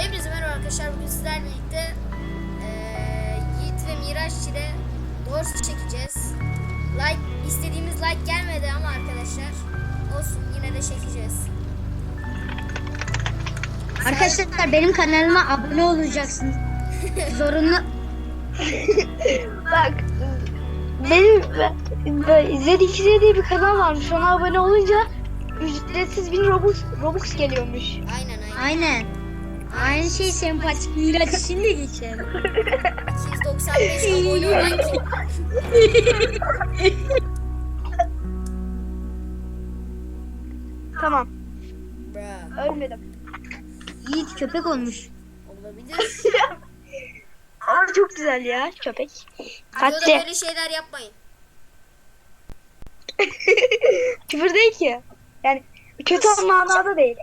Hepinize merhaba arkadaşlar. Bugün sizlerle birlikte eee Yiğit ve Miraç ile Dors çekeceğiz. Like istediğimiz like gelmedi ama arkadaşlar olsun yine de çekeceğiz. Arkadaşlar benim kanalıma abone olacaksınız. Zorunlu. Bak benim Z2Z diye bir kanal varmış. Ona abone olunca ücretsiz bin Robux, Robux geliyormuş. Aynen aynen. Aynen. Aynı şey sempatik Miraç için de geçer. 295 abone olan kim? Tamam. Ölmedim. Yiğit köpek olmuş. Olabilir. Ama çok güzel ya köpek. Videoda Kaçtı. böyle şeyler yapmayın. Küfür değil ki. Yani kötü manada değil.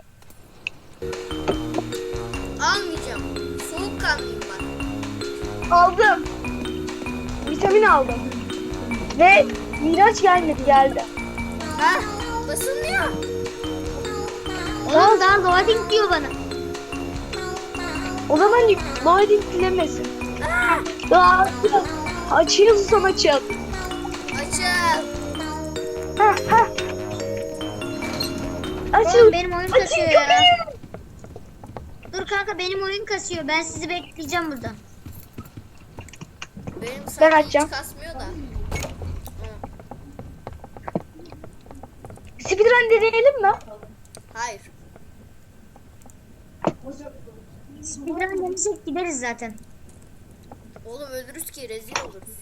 Almayacağım. Soğukkanlıyım ben. Aldım. Vitamin aldım. Ve Miraç gelmedi geldi. Ha? Basılmıyor. Oğlum daha loading diyor bana. O zaman loading dilemesin. Daha açıl. Açıyorsan açıl. Açıl. Ha ha. Açıl. Oğlum benim oyun kasıyor ya. Dur kanka benim oyun kasıyor. Ben sizi bekleyeceğim burada. Benim Ben sanki açacağım. kasmıyor da. Speedrun deneyelim mi? Hayır. Speedrun denesek gideriz zaten. Oğlum ölürüz ki rezil oluruz.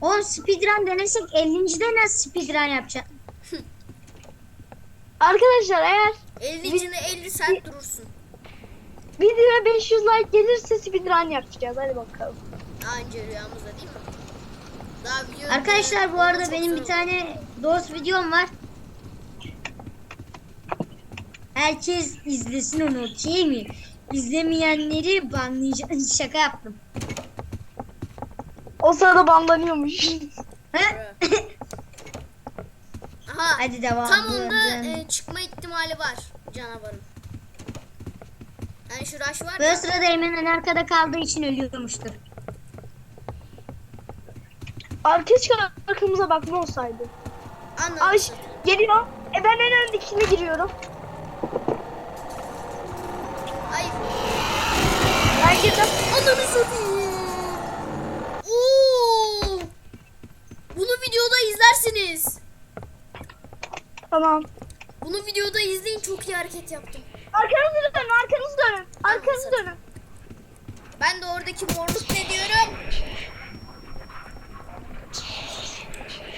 Oğlum speedrun denesek 50. nasıl speedrun yapacağız? Arkadaşlar eğer 50 cine 50 saat durursun. videoya 500 like gelirse speedrun yapacağız. Hadi bakalım. Anca rüyamızda değil mi? Daha video Arkadaşlar bu arada benim bir tane dost videom var. Herkes izlesin onu okey mi? İzlemeyenleri banlayacağım. Şaka yaptım. O sırada banlanıyormuş. Ha? Aha. Hadi devam. Tam onda e, çıkma ihtimali var canavarın. Yani şu rush var Böyle ya. sırada Eymen en arkada kaldığı için ölüyormuştur. Abi keşke arkamıza bakma olsaydı. Ay Anladım. geliyor. E ben en öndekine giriyorum. Hayır. Ben girdim. Ananı satayım. Oo! Bunu videoda izlersiniz. Tamam. Bunu videoda izleyin çok iyi hareket yaptım. Arkanızı dönün, arkanızı dönün. Arkanızı dönün. Ben de oradaki morluk ne diyorum?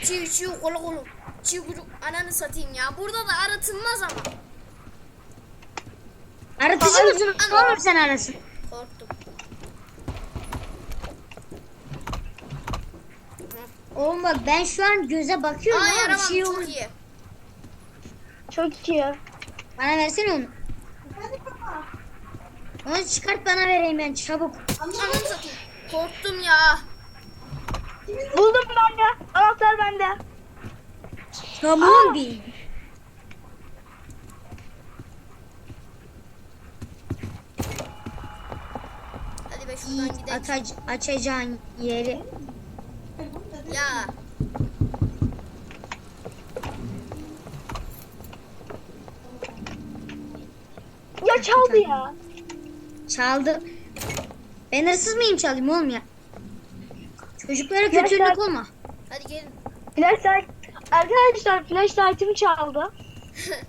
Çiğ çiğ kolu kolu. Çiğ kulu. Ananı satayım ya. Burada da aratılmaz ama. Aratıcı mısın? Oğlum sen arasın. Korktum. Oğlum bak ben şu an göze bakıyorum Aa ama bir yaramam şey çok olur. iyi. Çok iyi. Bana versene onu. Onu çıkart bana vereyim ben çabuk. Ananı satayım. Korktum ya. Buldum ben de. Anahtar bende. Tamam bir. Hadi be şuradan gidelim. atac açacağın yeri. Ya. Çaldı ya. Çaldı. Ben hırsız mıyım çalayım oğlum ya? Çocuklara kötülük sen- olma. Hadi gelin. Flashlight. Arkadaşlar flashlight'ımı çaldı.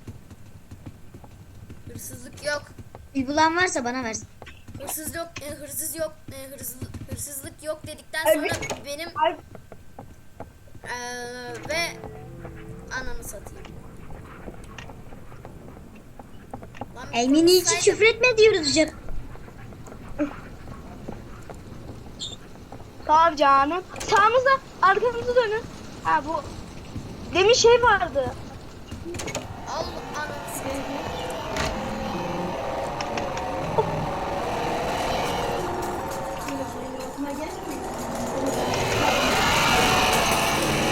Hırsızlık yok. Bir bulan varsa bana versin. Hırsız yok. E, hırsız yok. E, hırsız, hırsızlık yok dedikten sonra benim Ay, e, ve ananı satayım. Elmini hiç küfretme diyoruz canım. tamam canım. Sağımıza arkamızı dönün. Ha bu. Demin şey vardı. Al satayım.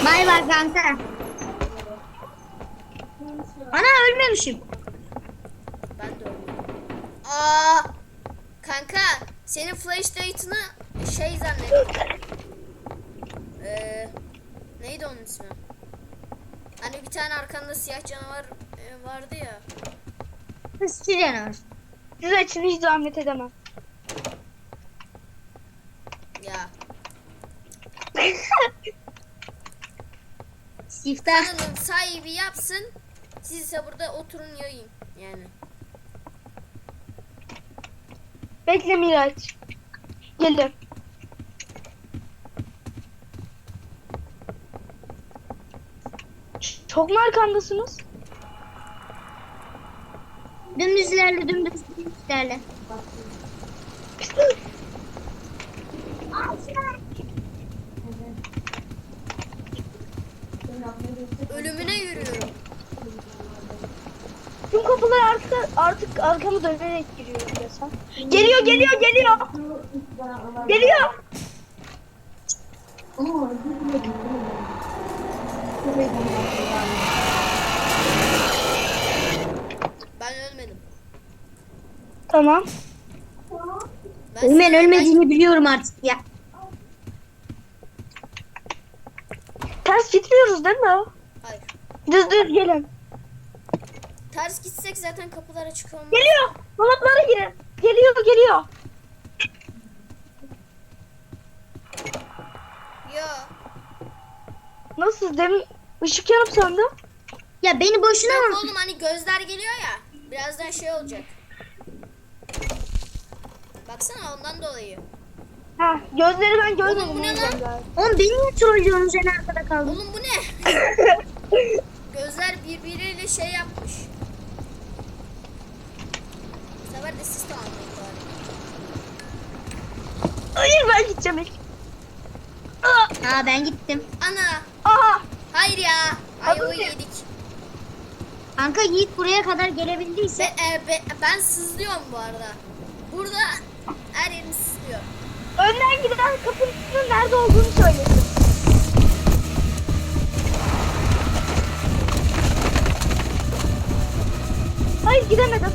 Bay bay kanka. Ana ölmemişim. Aa! Kanka senin flash date'ını şey zannettim. Ee, neydi onun ismi? Hani bir tane arkanda siyah canavar e, vardı ya. Spider var. Siz açın hiç zahmet edemem. Ya. Siftah. Kanalın sahibi yapsın. Siz ise burada oturun yayın. Yani. Bekle Miraç. Gelin. Ç- Çok mu arkandasınız? Dümdüz ilerle dümdüz ilerle. Ölümüne Kapılar artık artık arkamı dönerek giriyorum desem. Geliyor geliyor geliyor. Geliyor. Ben ölmedim. Tamam. Ben sana- ölmediğini biliyorum artık ya. Ters gitmiyoruz değil mi? Hayır. Düz düz gelin. Ters gitsek zaten kapılar açık olmaz. Geliyor. Dolaplara girin. Geliyor geliyor. Ya. Nasıl demin ışık yanıp söndü? Ya beni boşuna Yok mı? oğlum hani gözler geliyor ya. Birazdan şey olacak. Baksana ondan dolayı. Ha gözleri ben görmedim. Oğlum bu ne o yüzden lan? Oğlum beni niye trollüyorsunuz en arkada kaldım. Oğlum bu ne? Gözler birbiriyle şey yapmış. Bu de siz. Hayır ben gideceğim ilk. Aa, Ha ben gittim. Ana. Aha. Hayır ya. Ayvayı be. yedik. Kanka Yiğit buraya kadar gelebildiyse Be, e, be- ben sızlıyorum bu arada. Burada her yerim sızlıyor. Önden giden kapının nerede olduğunu söylesin. Hayır gidemedim.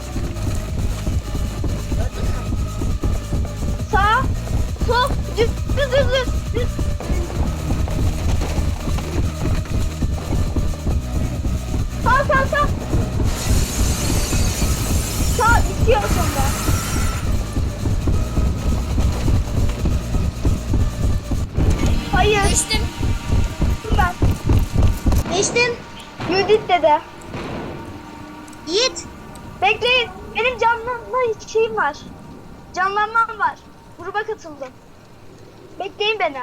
Sağ, sol, düz, düz, düz, düz, düz. Sağ, sağ, sağ. Sağ, bitiyor sonra. Hayır, Geçtim. ben. geçtim. Judith dede. Yiğit. Bekleyin, benim canlanma şeyim var. Canlanmam var. Gruba katıldım. Bekleyin beni.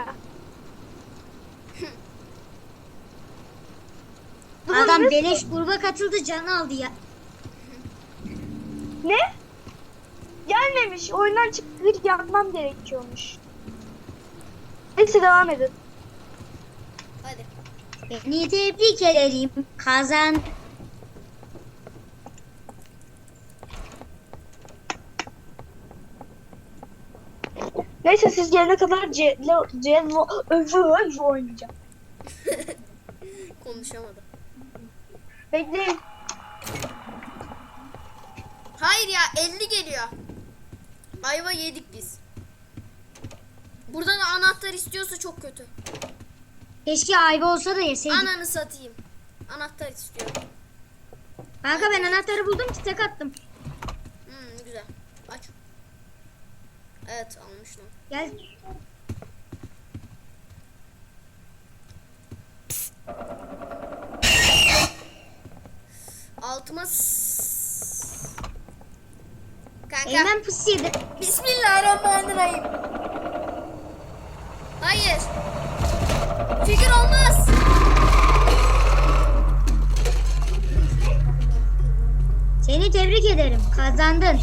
Adam ne? beleş gruba katıldı canı aldı ya. Ne? Gelmemiş. Oyundan çıkıp yapmam gerekiyormuş. Neyse devam edin. Hadi. Beni tebrik ederim. Kazan. Neyse siz gelene kadar Cello Cello Cello oynayacağım. Konuşamadım. Bekleyin. Hayır ya 50 geliyor. Ayva yedik biz. Buradan anahtar istiyorsa çok kötü. Keşke ayva olsa da yeseydik. Ananı satayım. Anahtar istiyor. Kanka ben anahtarı buldum ki tek attım. Evet almışım. Gel. Altıma Kanka. Eymen yedi. Bismillahirrahmanirrahim. Hayır. Fikir olmaz. Seni tebrik ederim. Kazandın.